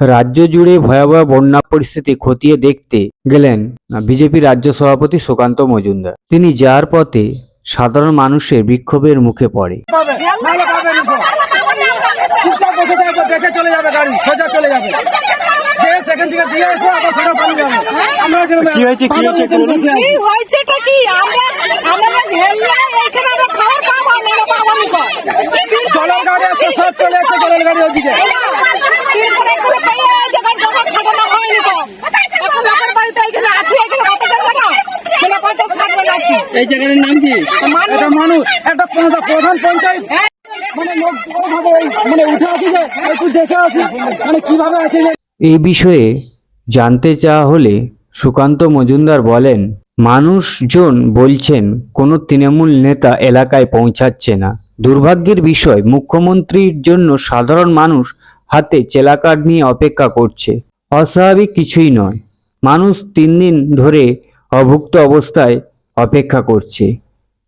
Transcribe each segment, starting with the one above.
রাজ্য জুড়ে ভয়াবহ বন্যা পরিস্থিতি খতিয়ে দেখতে গেলেন বিজেপি রাজ্য সভাপতি সুকান্ত মজুমদার। তিনি যার পথে সাধারণ মানুষের বিক্ষোভের মুখে পড়ে। পাবে নাহলে পাবে না। সব। চুপচাপ বসে থাকবে দেখে চলে যাবে গাড়ি সোজা চলে যাবে যে সেখান থেকে দিয়ে এসে আবার সোজা পালিয়ে যাবে আমরা কি হয়েছে কি হয়েছে কি হয়েছেটা কি আমরা আমরা ঘেরলে এখানে আমরা খাবার পাবো না পাবো নি কো জলের গাড়ি আছে সব চলে যাচ্ছে জলের গাড়ি ওদিকে এই জায়গাটার নাম কি? এটা মানুষ। একটা প্রধান প্রধান পঞ্চায়েত? মানে লোক ভাবে মানে উঠে আসি যে একটু দেখে আসি মানে কীভাবে আছে এই বিষয়ে জানতে চাওয়া হলে সুকান্ত মজুমদার বলেন মানুষজন বলছেন কোনো তৃণমূল নেতা এলাকায় পৌঁছাচ্ছে না। দুর্ভাগ্যের বিষয় মুখ্যমন্ত্রীর জন্য সাধারণ মানুষ হাতে চেলা কার্ড নিয়ে অপেক্ষা করছে। অস্বাভাবিক কিছুই নয়। মানুষ তিন দিন ধরে অভুক্ত অবস্থায় অপেক্ষা করছে।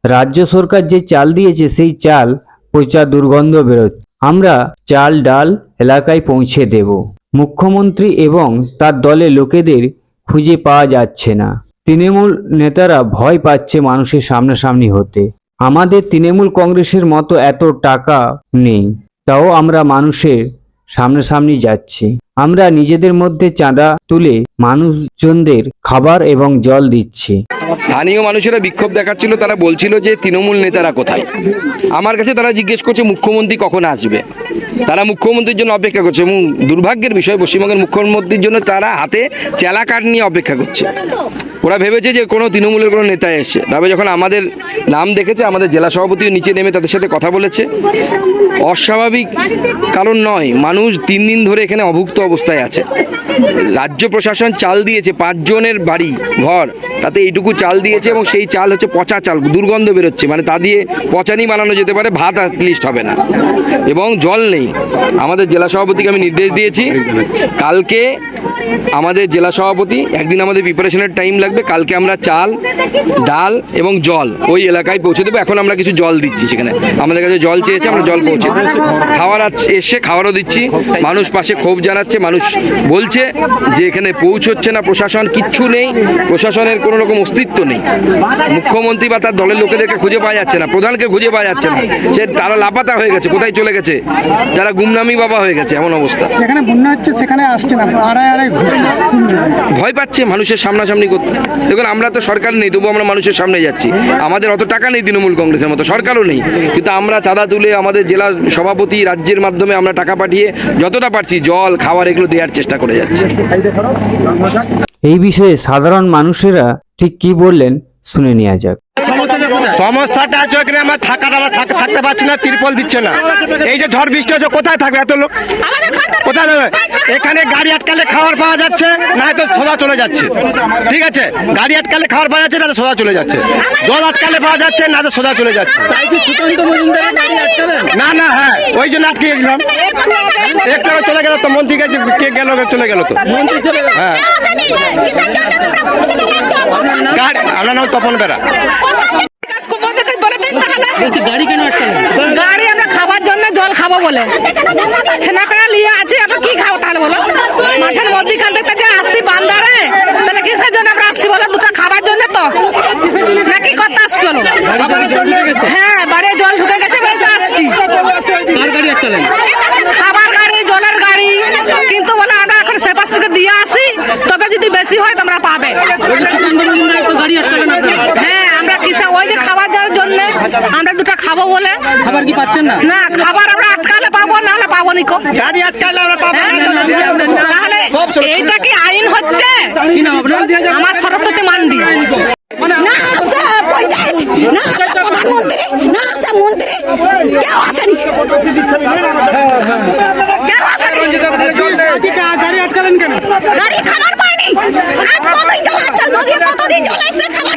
রাজ্য সরকার যে চাল দিয়েছে, সেই চাল পচা দুর্গন্ধ বেরোচ্ছে। আমরা চাল, ডাল এলাকায় পৌঁছে দেব। মুখ্যমন্ত্রী এবং তার দলে লোকেদের খুঁজে পাওয়া যাচ্ছে না। তৃণমূল নেতারা ভয় পাচ্ছে মানুষের সামনাসামনি হতে। আমাদের তৃণমূল কংগ্রেসের মতো এত টাকা নেই, তাও আমরা মানুষের সামনাসামনি যাচ্ছি। আমরা নিজেদের মধ্যে চাঁদা তুলে মানুষজনদের খাবার এবং জল দিচ্ছি। স্থানীয় মানুষেরা বিক্ষোভ দেখাচ্ছিল, তারা বলছিল যে তৃণমূল নেতারা কোথায়? আমার কাছে তারা জিজ্ঞেস করছে, মুখ্যমন্ত্রী কখন আসবে? তারা মুখ্যমন্ত্রীর জন্য অপেক্ষা করছে এবং দুর্ভাগ্যের বিষয়, পশ্চিমবঙ্গের মুখ্যমন্ত্রীর জন্য তারা হাতে চেলা কাঠ নিয়ে অপেক্ষা করছে। ওরা ভেবেছে যে কোনো তৃণমূলের কোনো নেতা এসছে। তবে যখন আমাদের নাম দেখেছে, আমাদের জেলা সভাপতিও নিচে নেমে তাদের সাথে কথা বলেছে। অস্বাভাবিক কারণ নয়, মানুষ তিন দিন ধরে এখানে অভুক্ত অবস্থায় আছে। রাজ্য প্রশাসন চাল দিয়েছে, পাঁচজনের বাড়ি, ঘর, তাতে এইটুকু চাল দিয়েছে এবং সেই চাল হচ্ছে পচা চাল, দুর্গন্ধ বেরোচ্ছে মানে তা দিয়ে পচানি বানানো যেতে পারে, ভাত লিস্ট হবে না। এবং জল নেই। আমাদের জেলা সভাপতিকে আমি নির্দেশ দিয়েছি, কালকে আমাদের জেলা সভাপতি, একদিন আমাদের প্রিপারেশনের টাইম লাগবে, কালকে আমরা চাল, ডাল এবং জল ওই এলাকায় পৌঁছে দেবো, এখন আমরা কিছু জল দিচ্ছি সেখানে। আমাদের কাছে জল চেয়েছে, আমরা জল পৌঁছে খাওয়ার এসে খাওয়ারও দিচ্ছি, মানুষ পাশে ক্ষোভ জানাচ্ছে, মানুষ বলছে যে এখানে পৌঁছচ্ছে না প্রশাসন কিচ্ছু নেই। প্রশাসনের কোনো রকম অস্তিত্ব নেই। মুখ্যমন্ত্রী বা তার দলের লোকেদেরকে খুঁজে পাওয়া যাচ্ছে না প্রধানকে খুঁজে পাওয়া যাচ্ছে না। সে তারা লাপাতা হয়ে গেছে কোথায় চলে গেছে? তারা গুমনামি বাবা হয়ে গেছে এমন অবস্থা। যেখানে বন্যা হচ্ছে সেখানে আসছে না আড়াই আড়াই ভয় পাচ্ছে মানুষের সামনাসামনি করতে। দেখুন আমরা তো সরকার নেই তবু আমরা মানুষের সামনে যাচ্ছি। আমাদের অত টাকা নেই তৃণমূল কংগ্রেসের মতো সরকারও নেই। কিন্তু আমরা চাঁদা তুলে আমাদের জেলা সভাপতি রাজ্যের মাধ্যমে আমরা টাকা পাঠিয়ে যতটা পারছি জল খাবার এগুলো দেওয়ার চেষ্টা করে যাচ্ছি। এই বিষয়ে সাধারণ মানুষেরা ঠিক কি বললেন শুনে নেওয়া যাক। সমস্যাটা আছে আমার থাকার আমরা থাক- থাকতে পারছি না তিরপল দিচ্ছে না। এই যে ঝড় বৃষ্টি হচ্ছে কোথায় থাকবে এত লোক? কোথায় যাবে এখানে গাড়ি আটকালে খাবার পাওয়া যাচ্ছে না তো সোজা চলে যাচ্ছে। ঠিক আছে? গাড়ি আটকালে খাবার পাওয়া যাচ্ছে না তো সোজা চলে যাচ্ছে। জল আটকালে পাওয়া যাচ্ছে না তো সোজা চলে যাচ্ছে। না না হ্যাঁ ওই জন্য আটকে গেছিলাম। একটু চলে গেল তো মন্ত্রী কে কে গেল চলে গেল তো। হ্যাঁ। আমার নাম তপন বেড়া গাড়ি আমরা খাবার জন্য জল খাব বলে। ছেনা করে নিয়ে আছে আমরা কি খাব তাহলে বলো? মাঠের মধ্যিখান থেকে যে আসছি বান্দারে তাহলে কিসের জন্য আমরা আসছি বলো? দুটো খাবার জন্য তো। নাকি কথা আসছি বলো? হ্যাঁ বাড়ি জল ঢুকে গেছে বলে তো আসছি। খাবার গাড়ি জলের গাড়ি। কিন্তু বলে আমরা এখন সে পাশ থেকে দিয়ে আসি। তবে যদি বেশি হয় তোমরা পাবে। হ্যাঁ আমরা ওই যে খাবার দেওয়ার জন্য আমরা দুটো খাব বলে। খাবার কি পাচ্ছেন না? না খাবার আমরা আটকালে পাবো নাহলে পাবো নিকো গাড়ি আটকালে আমরা পাবো। তাহলে এইটা কি আইন হচ্ছে? আমার সরস্বতী মান্ডি। না আছে না আছে প্রধানমন্ত্রী, না আছে মন্ত্রী, কেউ আসেনি। কেউ আসেনি। গাড়ি আটকালেন কেন? গাড়ি খাবার পায়নি। আজ কতদিন নদী খাবার